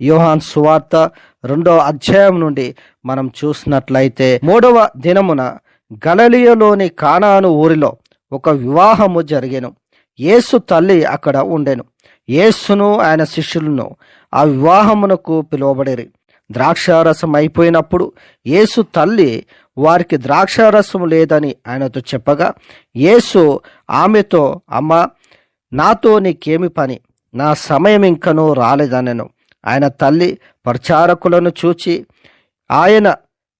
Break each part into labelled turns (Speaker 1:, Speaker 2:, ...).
Speaker 1: యోహాన్ సువార్త రెండవ అధ్యాయం నుండి మనం చూసినట్లయితే మూడవ దినమున గలలియలోని కానాను ఊరిలో ఒక వివాహము జరిగెను. యేసు తల్లి అక్కడ ఉండెను. యేసును ఆయన శిష్యులను ఆ వివాహమునకు పిలువబడిరి. ద్రాక్షారసం అయిపోయినప్పుడు యేసు తల్లి వారికి ద్రాక్షారసం లేదని ఆయనతో చెప్పగా యేసు ఆమెతో అమ్మ నాతో నీకేమి పని? నా సమయం ఇంకనూ రాలేదనెను. ఆయన తల్లి ప్రచారకులను చూచి ఆయన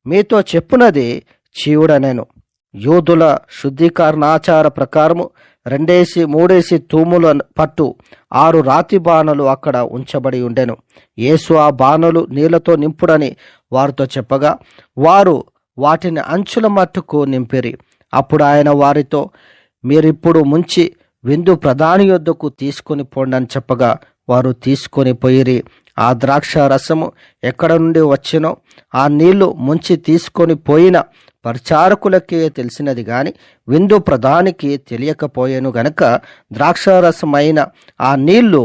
Speaker 1: మీతో చెప్పునది చీవుడనేను. యూదుల శుద్ధీకరణాచార ప్రకారము రెండేసి మూడేసి తూముల పట్టు ఆరు రాతి బాణలు అక్కడ ఉంచబడి ఉండెను. యేసు ఆ బాణలు నీళ్ళతో నింపుడని వారితో చెప్పగా వారు వాటిని అంచుల మట్టుకు నింపిరి. అప్పుడు ఆయన వారితో మీరిప్పుడు ముంచి విందు ప్రధాని యొద్దకు తీసుకొని పోండి అని చెప్పగా వారు తీసుకొని పోయిరి. ఆ ద్రాక్ష రసము ఎక్కడ నుండి వచ్చినో ఆ నీళ్ళు ముంచి తీసుకొని పోయిన పరిచారకులకే తెలిసినది గాని విందు ప్రధానికి తెలియకపోయాను గనక ద్రాక్షారసమైన ఆ నీళ్ళు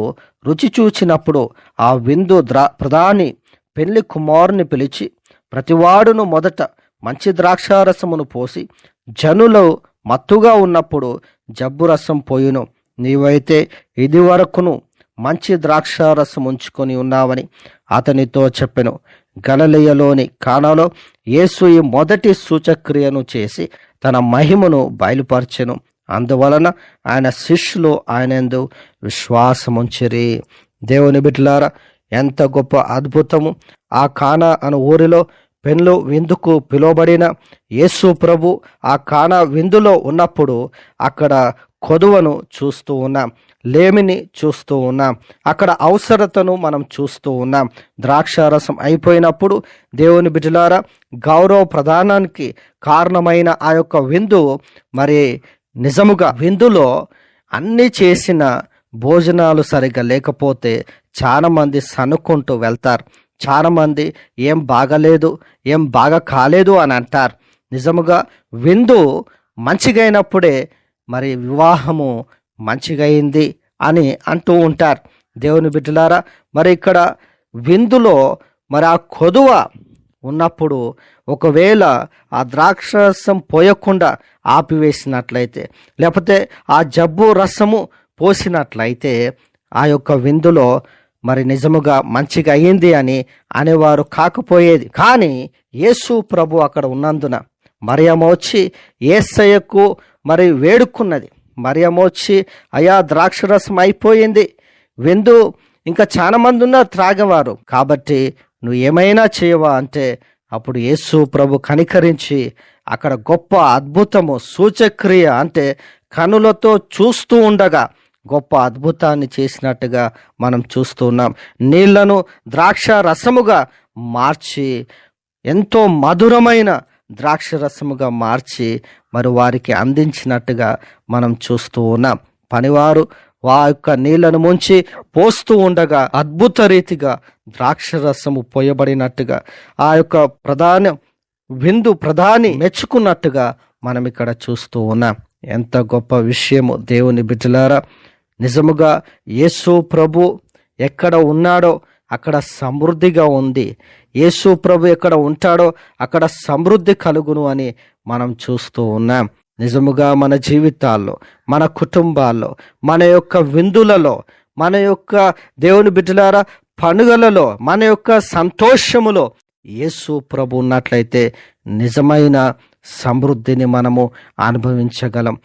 Speaker 1: రుచి చూచినప్పుడు ఆ విందు ద్రా ప్రధాని పెళ్ళి కుమారుని పిలిచి ప్రతివాడును మొదట మంచి ద్రాక్షారసమును పోసి జనులు మత్తుగా ఉన్నప్పుడు జబ్బు రసం పోయును. నీవైతే ఇది వరకును మంచి ద్రాక్షారసం ఉంచుకొని ఉన్నావని అతనితో చెప్పెను. గలలియలోని కానాలో యేసు ఈ మొదటి సూచక్రియను చేసి తన మహిమను బయలుపరచెను. అందువలన ఆయన శిష్యులు ఆయనందు విశ్వాసముంచిరి. దేవుని బిడ్డలారా ఎంత గొప్ప అద్భుతము! ఆ కానా అను ఊరిలో పెన్లు విందుకు పిలువబడిన యేసు ప్రభు ఆ కానా విందులో ఉన్నప్పుడు అక్కడ కొదువను చూస్తూ ఉన్నాం లేమిని చూస్తూ ఉన్నాం అక్కడ అవసరతను మనం చూస్తూ ఉన్నాం. ద్రాక్షారసం అయిపోయినప్పుడు దేవుని బిడ్డలారా గౌరవ ప్రధానానికి కారణమైన ఆ యొక్క విందు మరి నిజముగా విందులో అన్నీ చేసిన భోజనాలు సరిగ్గా లేకపోతే చాలామంది సనుక్కుంటూ వెళ్తారు. చాలామంది ఏం బాగలేదు ఏం బాగా కాలేదు అని అంటారు. నిజముగా విందు మంచిగైనప్పుడే మరి వివాహము మంచిగైంది అని అంటూ ఉంటారు. దేవుని బిడ్డలారా మరి ఇక్కడ విందులో మరి ఆ కొదువ ఉన్నప్పుడు ఒకవేళ ఆ ద్రాక్షరసం పోయకుండా ఆపివేసినట్లయితే లేకపోతే ఆ జబ్బు రసము పోసినట్లయితే ఆ యొక్క విందులో మరి నిజముగా మంచిగా అయ్యింది అని అనేవారు కాకపోయేది. కానీ యేసు ప్రభు అక్కడ ఉన్నందున మరియమ్మ వచ్చి ఏసయ్యకు మరి వేడుకున్నది. మరియమ్మ వచ్చి అయా ద్రాక్షరసం అయిపోయింది. విందు ఇంకా చాలా మంది ఉన్నారు త్రాగేవారు. కాబట్టి నువ్వు ఏమైనా చేయవా? అంటే అప్పుడు యేసు ప్రభు కనికరించి అక్కడ గొప్ప అద్భుతము సూచక్రియ అంటే కనులతో చూస్తూ ఉండగా గొప్ప అద్భుతాన్ని చేసినట్టుగా మనం చూస్తూ ఉన్నాం. నీళ్ళను ద్రాక్ష రసముగా మార్చి ఎంతో మధురమైన ద్రాక్ష రసముగా మార్చి మరి వారికి అందించినట్టుగా మనం చూస్తూ ఉన్నాం. పనివారు వా యొక్క నీళ్ళను ముంచి పోస్తూ ఉండగా అద్భుత రీతిగా ద్రాక్ష రసము పోయబడినట్టుగా ఆ యొక్క ప్రధాన విందు ప్రధాని మెచ్చుకున్నట్టుగా మనం ఇక్కడ చూస్తూ ఉన్నాం. ఎంత గొప్ప విషయము దేవుని బిడ్డలారా! నిజముగా యేసు ప్రభు ఎక్కడ ఉన్నాడో అక్కడ సమృద్ధిగా ఉంది. యేసు ప్రభు ఎక్కడ ఉంటాడో అక్కడ సమృద్ధి కలుగును అని మనం చూస్తూ ఉన్నాం. నిజముగా మన జీవితాల్లో మన కుటుంబాల్లో మన యొక్క విందులలో మన యొక్క దేవుని బిడ్డలారా పండుగలలో మన యొక్క సంతోషములో యేసు ప్రభు ఉన్నట్లయితే నిజమైన సమృద్ధిని మనము అనుభవించగలం.